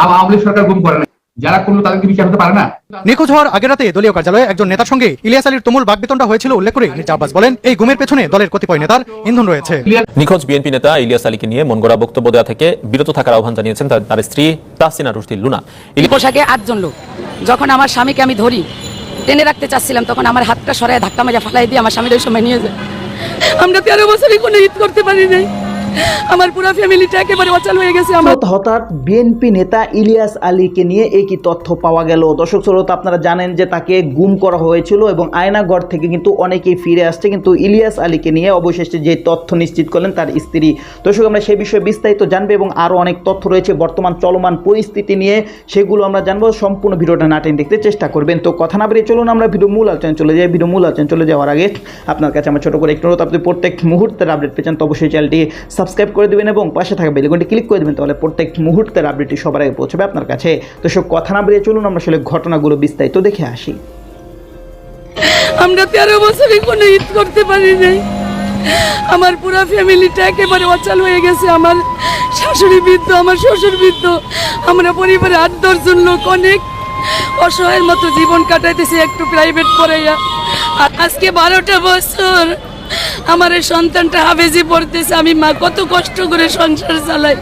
আম- আওয়ামী সরকার গুম করে না যারা করল তাদেরকে বিচার হতে পারে না? নিখোঁজ হওয়ার আগের রাতে দলীয় কার্যালয়ে একজন নেতার সঙ্গে ইলিয়াস আলীর তুমুল বাগবেতনটা হয়েছিল উল্লেখ করে মির্জা আব্বাস বলেন এই গুমের পেছনে দলের কতিপয় নেতার ইন্ধন রয়েছে। নিখোঁজ বিএনপি নেতা ইলিয়াস আলীকে নিয়ে মনগড়া বক্তব্য দেওয়া থেকে বিরত থাকার আহ্বান জানিয়েছেন তার- তার স্ত্রী তাহসিনা রুশদি লুনা। পোশাকে আটজন লোক। যখন আমার স্বামীকে আমি ধরি টেনে রাখতে চাচ্ছিলাম তখন আমার হাতটা সরায় ধাক্কা মেজা ফালাই দিয়ে আমার স্বামীর ওই সময় নিয়ে যায়। আমরা তেরো বছরে কোনো ঈদ করতে পারি নাই। আমার পুরো ফ্যামিলিটা একেবারে অচল হয়ে গেছে আমার। হঠাৎ বিএনপি নেতা ইলিয়াস আলীকে নিয়ে কি তথ্য পাওয়া গেল? দর্শক শ্রোতা, আপনারা জানেন যে তাকে গুম করা হয়েছিল এবং আয়নাগড় থেকে কিন্তু অনেকেই ফিরে আসছে। কিন্তু ইলিয়াস আলীকে নিয়ে অবশেষে যে তথ্য নিশ্চিত করলেন তার স্ত্রী। দর্শক, আমরা সেই বিষয়ে বিস্তারিত জানব এবং আরও অনেক তথ্য রয়েছে। বর্তমান চলমান পরিস্থিতি নিয়ে সেগুলো আমরা জানব। সম্পূর্ণ ভিডিওটা নাটেন দেখতে চেষ্টা করবেন। তো কথা না বেরিয়ে চলুন, আমরা ভিডিও মূল আলোচনা চলে যাই। ভিডিও মূল আলোচনা চলে যাওয়ার আগে আপনার কাছে আমার ছোট করে একটু অনুরোধ। আপনি প্রত্যেক মুহূর্তের আপডেট পেয়েছেন তো অবশ্যই চ্যানেলটি সাবস্ক্রাইব করে দেবেন এবং পাশে থাকা বেলগুনটি ক্লিক করে দেবেন, তাহলে প্রত্যেক মুহূর্তের আপডেটটি সবার আগে পৌঁছবে আপনার কাছে। তো সব কথা না বেরিয়ে চলুন, আমরা আসলে ঘটনাগুলো বিস্তারিত দেখে আসি। আমরা তেরো বছরে কোনো ঈদ করতে পারি নাই। আমার পুরো ফ্যামিলিটা একেবারে অচল হয়ে গেছে। আমার শাশুড়ি বৃদ্ধ, আমার শ্বশুর বৃদ্ধ, আমরা পরিবারে আট দশজন লোক অনেক। অসহায়ের মতো জীবন কাটাইতেছি একটু প্রাইভেট পড়াইয়া। আজকে বারোটা বছর আমার এই সন্তানটা হাবেজি পড়তেছে, আমি মা কত কষ্ট করে সংসার চালাই।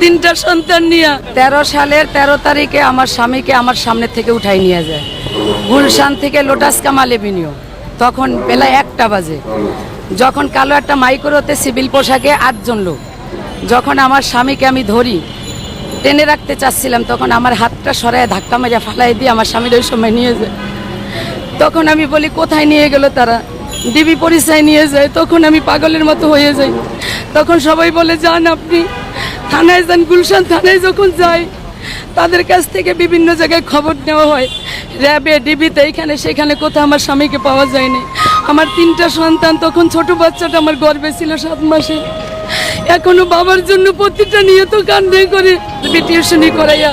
তিনটা সন্তান নিয়ে তেরো সালের তেরো তারিখে আমার স্বামীকে আমার সামনে থেকে উঠাই নিয়ে যায়। গুলশান থেকে লোটাস কামাল এভিনিউ। তখন বেলা একটা বাজে। যখন কালো একটা মাইক্রোতে সিভিল পোশাকে আটজন লোক। যখন আমার স্বামীকে আমি ধরি, টেনে রাখতে চাচ্ছিলাম, তখন আমার হাতটা সরায় ধাক্কা মেরে ফালাই দিয়ে আমার স্বামীর ওই সময় নিয়ে যায়। তখন আমি বলি, কোথায় নিয়ে গেল তারা? ডিবি পরিচয় নিয়ে যায়, তখন আমি পাগলের মতো হয়ে যাই। তখন সবাই বলে, যান আপনি। থানায় যান, গুলশান থানায় যখন যাই, তাদের কাছ থেকে বিভিন্ন জায়গায় খবর নেওয়া হয়। র্যাবে, ডিবিতে এইখানে সেখানে, কোথাও আমার স্বামীকে পাওয়া যায়নি। আমার তিনটা সন্তান, তখন ছোট বাচ্চাটা আমার গর্বে ছিল সাত মাসে। এখনও বাবার জন্য প্রতিটা নিয়ত কান্দে করে টিউশনি করাইয়া।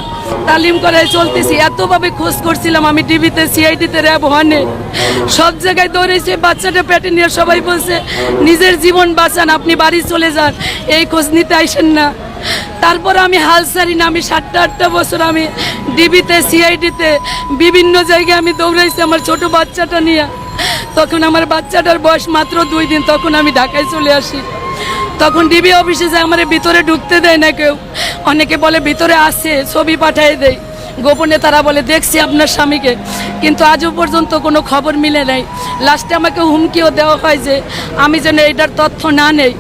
তালিম করাই চলতেছি। এতভাবে খোঁজ করছিলাম আমি টিভিতে, সিআইডিতে, র্যাব হনে সব জায়গায় দৌড়েছে, বাচ্চাটা পেটে নিয়ে সবাই বলছে, নিজের জীবন বাঁচান, আপনি বাড়ি চলে যান। এই খোঁজ নিতে আইসেন না। তারপর আমি হাল ছাড়ি না, আমি সাতটা, আটটা বছর আমি ডিবিতে সিআইডিতে, বিভিন্ন জায়গায় আমি দৌড়াইছি আমার ছোট বাচ্চাটা নিয়ে। তখন আমার বাচ্চাটার বয়স মাত্র দুই দিন, তখন আমি ঢাকায় চলে আসি। তখন ডিবি অফিসে যে আমার ভিতরে ঢুকতে দেয় না কেউ অনেকে বলে, ভিতরে আসে ছবি পাঠিয়ে দেয় গোপনে তারা বলে, দেখছি আপনার স্বামীকে। কিন্তু আজও পর্যন্ত কোনো খবর মিলে নাই। লাস্টে আমাকে হুমকিও দেওয়া হয় যে, আমি যেন এইটার তথ্য না নেই।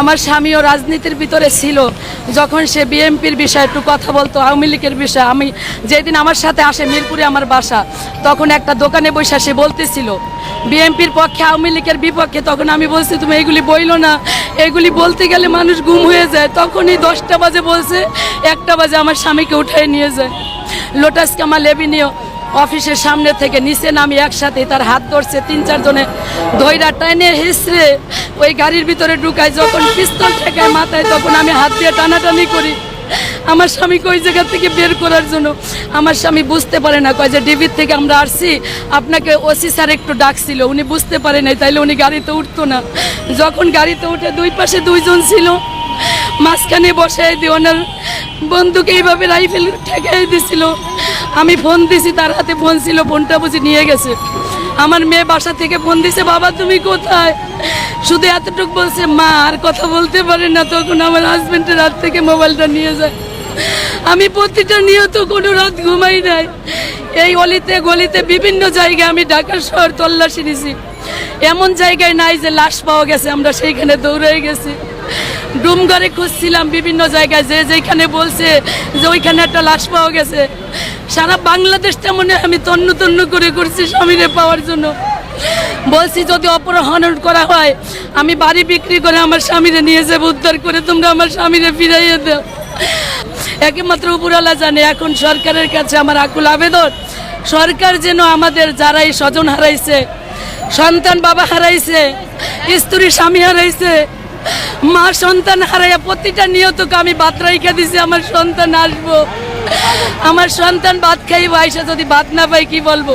আমার স্বামীও রাজনীতির ভিতরে ছিল। যখন সে বিএমপির বিষয়ে একটু কথা বলতো, আওয়ামী লীগের বিষয়ে, আমি যেদিন আমার সাথে আসে মিরপুরে আমার বাসা, তখন একটা দোকানে বসে সে বলতেছিল বিএমপির পক্ষে আওয়ামী লীগের বিপক্ষে? তখন আমি বলছি, তুমি এইগুলি বইল না। এগুলি বলতে গেলে মানুষ গুম হয়ে যায়। তখনই দশটা বাজে বলছে, একটা বাজে আমার স্বামীকে উঠায় নিয়ে যায়। লোটাস কামাল এভিনিউ অফিসের সামনে থেকে নিচে নামি একসাথে তার হাত ধরছে। তিন চারজনে ধৈরা টাইনে হিসড়ে ওই গাড়ির ভিতরে ঢুকায় যখন পিস্তল ঠেকায় মাথায়, তখন আমি হাত দিয়ে টানাটানি করি। আমার স্বামীকে ওই জায়গা থেকে বের করার জন্য? আমার স্বামী বুঝতে পারে না। কয় যে ডিবির থেকে আমরা আসছি। আপনাকে ওসি স্যার একটু ডাকছিল। উনি বুঝতে পারে নাই। তাইলে উনি গাড়িতে উঠতো না। যখন গাড়িতে উঠে দুই পাশে দুইজন ছিল, মাঝখানে বসাই দিয়ে ওনার বন্ধুকে এইভাবে রাইফেল ঠেকাই দিছিল। আমি ফোন দিছি, তার হাতে ফোন ছিল, ফোনটা বুঝি নিয়ে গেছে। আমার মেয়ে বাসা থেকে ফোন দিছে, বাবা, তুমি কোথায়? শুধু এতটুক বলছে, মা, আর কথা বলতে পারে না। তখন আমার হাজব্যান্ডের হাত থেকে মোবাইলটা নিয়ে যায়। আমি প্রতিটা নিয়ত কোনো রাত ঘুমাই নাই। এই অলিতে গলিতে বিভিন্ন জায়গায় আমি ঢাকা শহর তল্লাশি নিছি। এমন জায়গায় নাই যে লাশ পাওয়া গেছে, আমরা সেইখানে দৌড়ে গেছি। ডুমঘরে খুঁজছিলাম বিভিন্ন জায়গায়, যে যেখানে বলছে যে ওইখানে একটা লাশ পাওয়া গেছে। সারা বাংলাদেশটা মনে আমি তন্ন তন্ন করে করছি স্বামীরে পাওয়ার জন্য। বলছি, যদি অপহরণ করা হয়, আমি বাড়ি বিক্রি করে আমার স্বামীরে নিয়ে যাব, উদ্ধার করে তোমরা আমার স্বামীরে ফিরাইয়ে দাও। একমাত্র উপরালা জানে, এখন সরকারের কাছে আমার আকুল আবেদন, সরকার যেন আমাদের যারাই স্বজন হারাইছে, সন্তান বাবা হারাইছে, স্ত্রী স্বামী হারাইছে মা সন্তান হারাইয়া প্রতিটা নিয়তকে আমি ভাত রাইখা দিছি, আমার সন্তান আসব। আমার সন্তান ভাত খাইব, আইসা যদি ভাত না পাই কি বলব?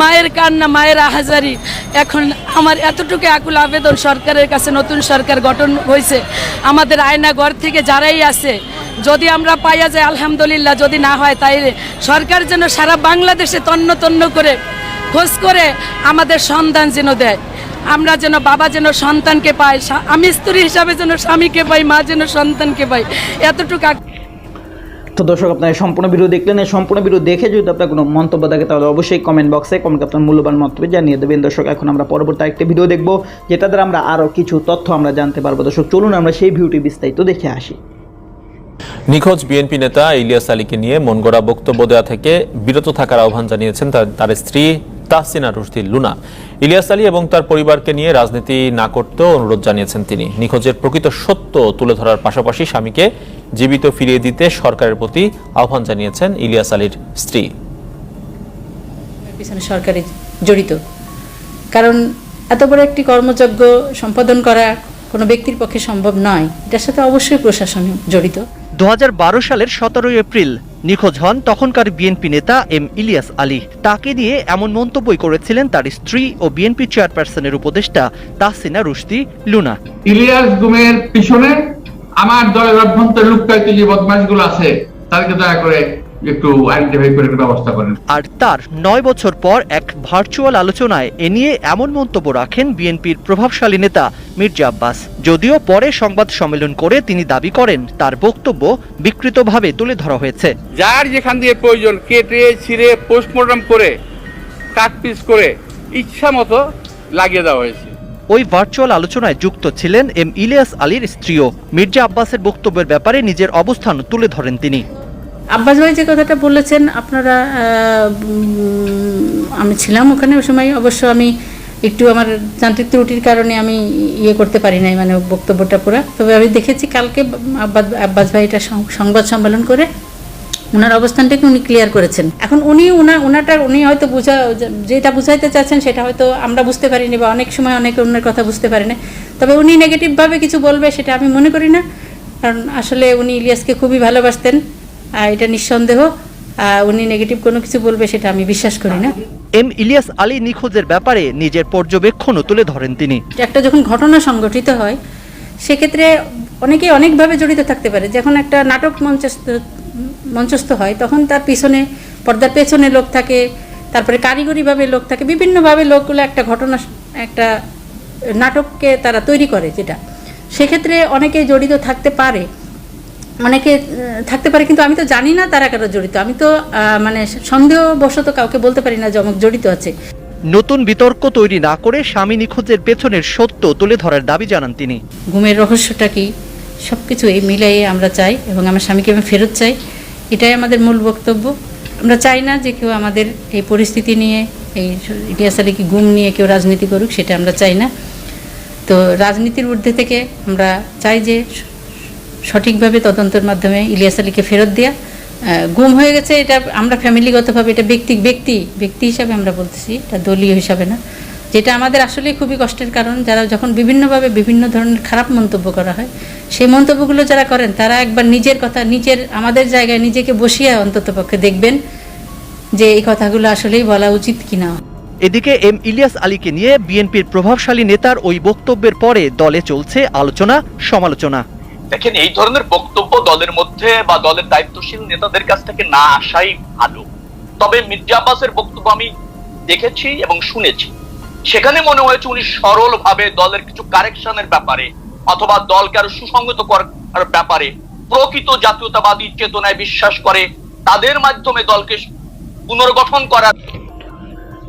মায়ের কান্না, মায়ের আহাজারি। এখন আমার এতটুকু আকুল আবেদন সরকারের কাছে, নতুন সরকার গঠন হয়েছে আমাদের আয়না ঘর থেকে যারাই আছে, যদি আমরা পাইয়া যাই, আলহামদুলিল্লাহ, যদি না হয় তাই সরকার যেন সারা বাংলাদেশে তন্ন তন্ন করে, খোঁজ করে আমাদের সন্তান যেন দেয়। আমরা যেন বাবা যেন সন্তানকে পাই আমি স্ত্রী হিসাবে যেন স্বামীকে পাই মা যেন সন্তানকে পাই এতটুকু তো দর্শক আপনারা সম্পূর্ণ ভিডিও দেখলেন এই সম্পূর্ণ ভিডিও দেখে যদি আপনার কোনো মন্তব্য থাকে তাহলে অবশ্যই কমেন্ট বক্সে কমেন্ট আপনার মূল্যবান মন্তব্য জানিয়ে দেবেন। দর্শক এখন আমরা পরবর্তী আরেকটি ভিডিও দেখব যেটা দ্বারা আমরা আরও কিছু তথ্য আমরা জানতে পারব। দর্শক চলুন আমরা সেই ভিডিওটি বিস্তারিত দেখে আসি। নিখোঁজ বিএনপি নেতা ইলিয়াস আলীকে নিয়ে মন গড়া বক্তব্য দেওয়া থেকে বিরত থাকার আহ্বান জানিয়েছেন তার তার স্ত্রী তাহসিনা রুশদি লুনা। ইলিয়াস আলী এবং তার পরিবারকে নিয়ে রাজনীতি না করতেও অনুরোধ জানিয়েছেন তিনি। নিখোঁজের প্রকৃত সত্য তুলে ধরার পাশাপাশি স্বামীকে জীবিত ফিরিয়ে দিতে সরকারের প্রতি আহ্বান জানিয়েছেন ইলিয়াস আলীর স্ত্রী। পিছনে সরকারি জড়িত। কারণ এত বড় একটি কর্মযজ্ঞ সম্পাদন করা কোনো ব্যক্তির পক্ষে সম্ভব নয়। এটার সাথে অবশ্যই প্রশাসন জড়িত। দু হাজার বারো সালের সতেরোই এপ্রিল নিখোঁজ হন তখনকার বিএনপি নেতা এম ইলিয়াস আলী। তাকে দিয়ে এমন মন্তব্যই করেছিলেন তার স্ত্রী ও বিএনপি চেয়ারপারসনের উপদেষ্টা তাসিনা রুশদি লুনা। ইলিয়াস গুমের পিছনে আমার দলের অভ্যন্তরে লুকায়িত যে বদমাশগুলো আছে, তাদেরকে দয়া করে একটু আইডেন্টিফাই করে ব্যবস্থা করেন। আর তার নয় বছর পর এক ভার্চুয়াল আলোচনায় এ নিয়ে এমন মন্তব্য রাখেন বিএনপির প্রভাবশালী নেতা মির্জা আব্বাস। যদিও পরে সংবাদ সম্মেলন করে তিনি দাবি করেন তার বক্তব্য বিকৃতভাবে তুলে ধরা হয়েছে। যার যেখান দিয়ে প্রয়োজন কেটে ছিঁড়ে পোস্টমর্টম করে কাট পিস করে ইচ্ছা মতো লাগিয়ে দেওয়া হয়েছে। ওই ভার্চুয়াল আলোচনায় যুক্ত ছিলেন এম ইলিয়াস আলীর স্ত্রীও। মির্জা আব্বাসের বক্তব্যের ব্যাপারে নিজের অবস্থান তুলে ধরেন তিনি। আব্বাস ভাই যে কথাটা বলেছেন, আপনারা আমি ছিলাম ওখানে ওই সময়, অবশ্য আমি একটু আমার যান্ত্রিক ত্রুটির কারণে আমি ইয়ে করতে পারি নাই মানে বক্তব্যটা পুরো। তবে আমি দেখেছি কালকে আব্বাস আব্বাস ভাই এটা সংবাদ সম্মেলন করে, ওনার অবস্থানটাকে উনি ক্লিয়ার করেছেন। এখন উনি ওনা ওনাটা উনি হয়তো বুঝা, যেটা বুঝাইতে চাচ্ছেন সেটা হয়তো আমরা বুঝতে পারিনি বা অনেক সময় অনেক অন্যের কথা বুঝতে পারি না। তবে উনি নেগেটিভভাবে কিছু বলবে সেটা আমি মনে করি না, কারণ আসলে উনি ইলিয়াসকে খুবই ভালোবাসতেন। আর এটা নিঃসন্দেহ উনি নেগেটিভ কোনো কিছু বলবে সেটা আমি বিশ্বাস করি না। এম ইলিয়াস আলী নিখোঁজের ব্যাপারে নিজের পর্যবেক্ষণও তুলে ধরেন তিনি। একটা যখন ঘটনা সংগঠিত হয় সেক্ষেত্রে অনেকেই অনেকভাবে জড়িত থাকতে পারে। যখন একটা নাটক মঞ্চস্থ মঞ্চস্থ হয় তখন তার পিছনে পর্দার পেছনে লোক থাকে তারপরে কারিগরিভাবে লোক থাকে বিভিন্নভাবে লোকগুলো একটা ঘটনা একটা নাটককে তারা তৈরি করে যেটা। সেক্ষেত্রে অনেকে জড়িত থাকতে পারে। অনেকে থাকতে পারে কিন্তু আমি তো জানি না তারা কারা জড়িত। আমি তো মানে সন্দেহবশত কাউকে বলতে পারি না যে অমুক জড়িত আছে। নতুন বিতর্ক তৈরি না করে স্বামী নিখোঁজের পেছনের সত্য তুলে ধরার দাবি জানান তিনি। ঘুমের রহস্যটা কি? সব কিছু এই মিলাইয়ে আমরা চাই এবং আমার স্বামীকে আমি ফেরত চাই। এটাই আমাদের মূল বক্তব্য। আমরা চাই না যে কেউ আমাদের এই পরিস্থিতি নিয়ে এই ইতিহাস আলীকে গুম নিয়ে কেউ রাজনীতি করুক সেটা আমরা চাই না। তো রাজনীতির ঊর্ধ্বে থেকে আমরা চাই যে সঠিকভাবে তদন্তের মাধ্যমে ইলিয়াস আলীকে ফেরত দেওয়া গুম হয়ে গেছে এটা আমরা ফ্যামিলিগতভাবে এটা ব্যক্তি ব্যক্তি ব্যক্তি হিসাবে আমরা বলতেছি, এটা দলীয় হিসাবে না। যেটা আমাদের আসলে খুবই কষ্টের কারণ, যারা যখন বিভিন্নভাবে বিভিন্ন ধরনের খারাপ মন্তব্য করা হয়, সেই মন্তব্যগুলো যারা করেন, তারা একবার নিজের কথা, নিজের, আমাদের জায়গায় নিজেকে বসিয়ে অন্তত পক্ষে দেখবেন যে এই কথাগুলো আসলেই বলা উচিত কিনা। এদিকে এম ইলিয়াস আলীকে নিয়ে বিএনপির প্রভাবশালী নেতার ওই বক্তব্যের পরে দলে চলছে আলোচনা, সমালোচনা। দেখেন, এই ধরনের বক্তব্য দলের মধ্যে বা দলের দায়িত্বশীল নেতাদের কাছ থেকে না আসাই ভালো। তবে মির্জা আব্বাসের বক্তব্য আমি দেখেছি এবং শুনেছি। সেখানে মনে হয়েছে উনি সরল ভাবে দলের কিছু কারেকশনের ব্যাপারে অথবা দলকে আরও সুসংগত করার ব্যাপারে প্রকৃত জাতীয়তাবাদী চেতনায় বিশ্বাস করে, তাদের মাধ্যমে দলকে পুনর্গঠন করার